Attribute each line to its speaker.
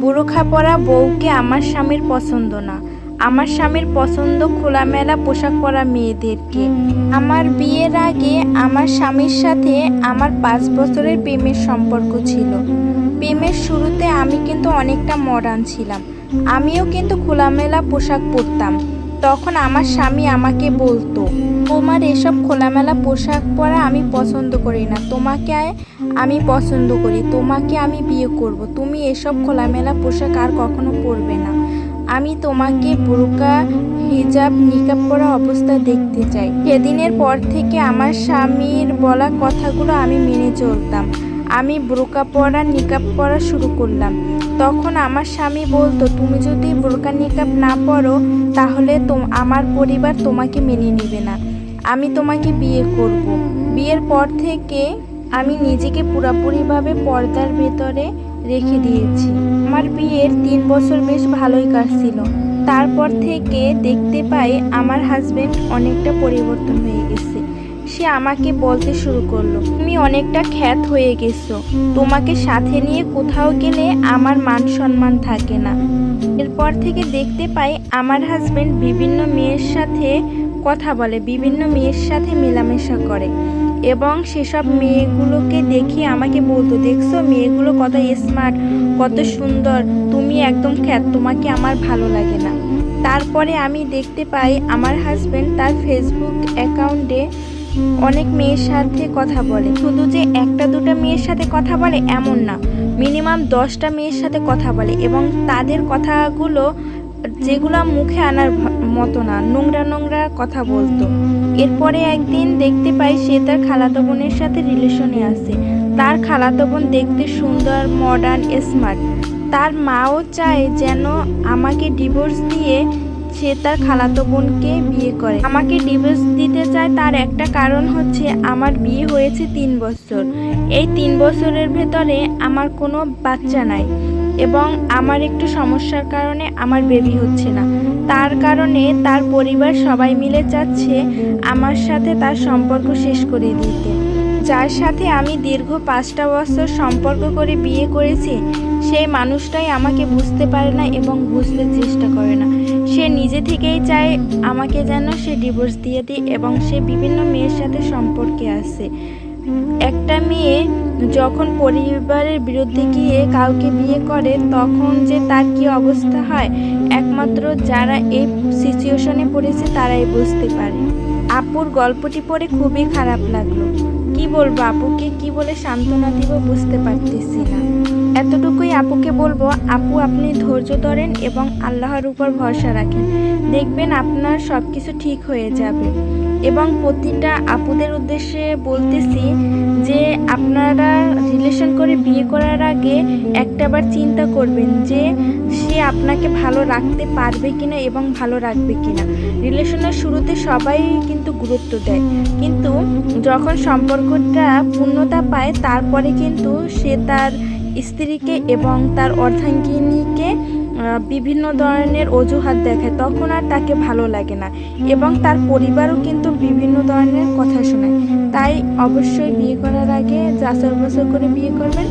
Speaker 1: বুরখা পরা বউকে আমার স্বামীর পছন্দ না। আমার স্বামীর পছন্দ খোলামেলা পোশাক পরা মেয়েদেরকে। আমার বিয়ের আগে আমার স্বামীর সাথে আমার পাঁচ বছরের প্রেমের সম্পর্ক ছিল। প্রেমের শুরুতে আমি কিন্তু অনেকটা মডার্ন ছিলাম। আমিও কিন্তু খোলামেলা পোশাক পরতাম। তখন আমার স্বামী আমাকে বলতো, তোমার এসব খোলামেলা পোশাক পরা আমি পছন্দ করি না। তোমাকে আমি পছন্দ করি। তোমাকে আমি বিয়ে করব। তুমি এসব খোলামেলা পোশাক আর কখনো পরবে না। আমি তোমাকে বোরকা, হিজাব, নিকাব পরা অবস্থায় দেখতে চাই। সেদিনের পর থেকে আমার স্বামীর বলা কথাগুলো আমি মেনে চলতাম। আমি বোরকা পরা নিকাব পরা শুরু করলাম। তখন আমার স্বামী বলতো, তুমি যদি বোরকা নিকাব না পরো, তাহলে তো আমার পরিবার তোমাকে মেনে নেবে না। আমি তোমাকে বিয়ে করব। বিয়ের পর থেকে আমি নিজেকে পুরোপুরিভাবে পর্দার ভেতরে রেখে দিয়েছি। আমার বিয়ের তিন বছর বেশ ভালোই কাটছিল। তারপর থেকে দেখতে পাই আমার হাজব্যান্ড অনেকটা পরিবর্তন হয়ে গেছে। সে আমাকে বলতে শুরু করল, তুমি অনেকটা খ্যাত হয়ে গেছো। তোমাকে সাথে নিয়ে কোথাও গেলে আমার মান সম্মান থাকে না। এরপর থেকে দেখতে পাই আমার হাজব্যান্ড বিভিন্ন মেয়ের সাথে কথা বলে, বিভিন্ন মেয়ের সাথে মেলামেশা করে এবং সেসব মেয়েগুলোকে দেখি আমাকে বলতো, দেখছ, মেয়েগুলো কত স্মার্ট কত সুন্দর, তুমি একদম খ্যাত, তোমাকে আমার ভালো লাগে না। তারপরে আমি দেখতে পাই আমার হাজবেন্ড তার ফেসবুক অ্যাকাউন্টে অনেক মেয়ের সাথে কথা বলে। শুধু যে একটা দুটো মেয়ের সাথে কথা বলে এমন না, মিনিমাম দশটা মেয়ের সাথে কথা বলে এবং তাদের কথাগুলো, যেগুলো মুখে আনার মতো না, নোংরা নোংরা কথা বলতো। এরপরে একদিন দেখতে পাই সে তার খালাতো বোনের সাথে রিলেশনে আছে। তার খালাতো বোন দেখতে সুন্দর মডার্ন স্মার্ট তার মাও চায় যেন আমাকে ডিভোর্স দিয়ে সে তার খালাতো বোনকে বিয়ে করে। আমাকে ডিভোর্স দিতে চায় তার একটা কারণ হচ্ছে আমার বিয়ে হয়েছে তিন বছর। এই তিন বছরের ভেতরে আমার কোনো বাচ্চা নাই এবং আমার একটু সমস্যার কারণে আমার বেবি হচ্ছে না। তার কারণে তার পরিবার সবাই মিলে চাচ্ছে আমার সাথে তার সম্পর্ক শেষ করে দিতে। যার সাথে আমি দীর্ঘ পাঁচটা বছর সম্পর্ক করে বিয়ে করেছি, সেই মানুষটাই আমাকে বুঝতে পারে না এবং বুঝতে চেষ্টা করে না। নিজে থেকেই চায় আমাকে যেন সে ডিভোর্স দিয়ে দিই এবং সে বিভিন্ন মেয়ের সাথে সম্পর্কে আছে একটা মেয়ে যখন পরিবারের বিরুদ্ধে গিয়ে কাউকে বিয়ে করে, তখন যে তার কি অবস্থা হয়, একমাত্র যারা এই সিচুয়েশনে পড়েছে তারাই বুঝতে পারে। আপুর গল্পটি পড়ে খুবই খারাপ লাগল। কি বলব আপুকে? কি বলে সান্ত্বনা দিব বুঝতে পারতেছি না। এতটুকুই আপুকে বলব, আপু আপনি ধৈর্য ধরেন এবং আল্লাহর উপর ভরসা রাখেন। দেখবেন আপনার সব কিছু ঠিক হয়ে যাবে। এবং প্রতিটা আপুদের উদ্দেশ্যে বলতেছি যে আপনারা রিলেশন করে বিয়ে করার আগে একটাবার চিন্তা করবেন যে সে আপনাকে ভালো রাখতে পারবে কিনা এবং ভালো রাখবে কিনা। রিলেশনের শুরুতে সবাই কিন্তু গুরুত্ব দেয়। কিন্তু যখন সম্পর্কটা পূর্ণতা পায়, তারপরে কিন্তু সে তার স্ত্রীকে এবং তার অর্ধাঙ্গিনীকে বিভিন্ন ধরনের অজুহাত দেখায় তখন আর তাকে ভালো লাগে না এবং তার পরিবারও কিন্তু বিভিন্ন ধরনের কথা শোনায়। তাই অবশ্যই বিয়ে করার আগে যাচাই বাছাই করে বিয়ে করবেন।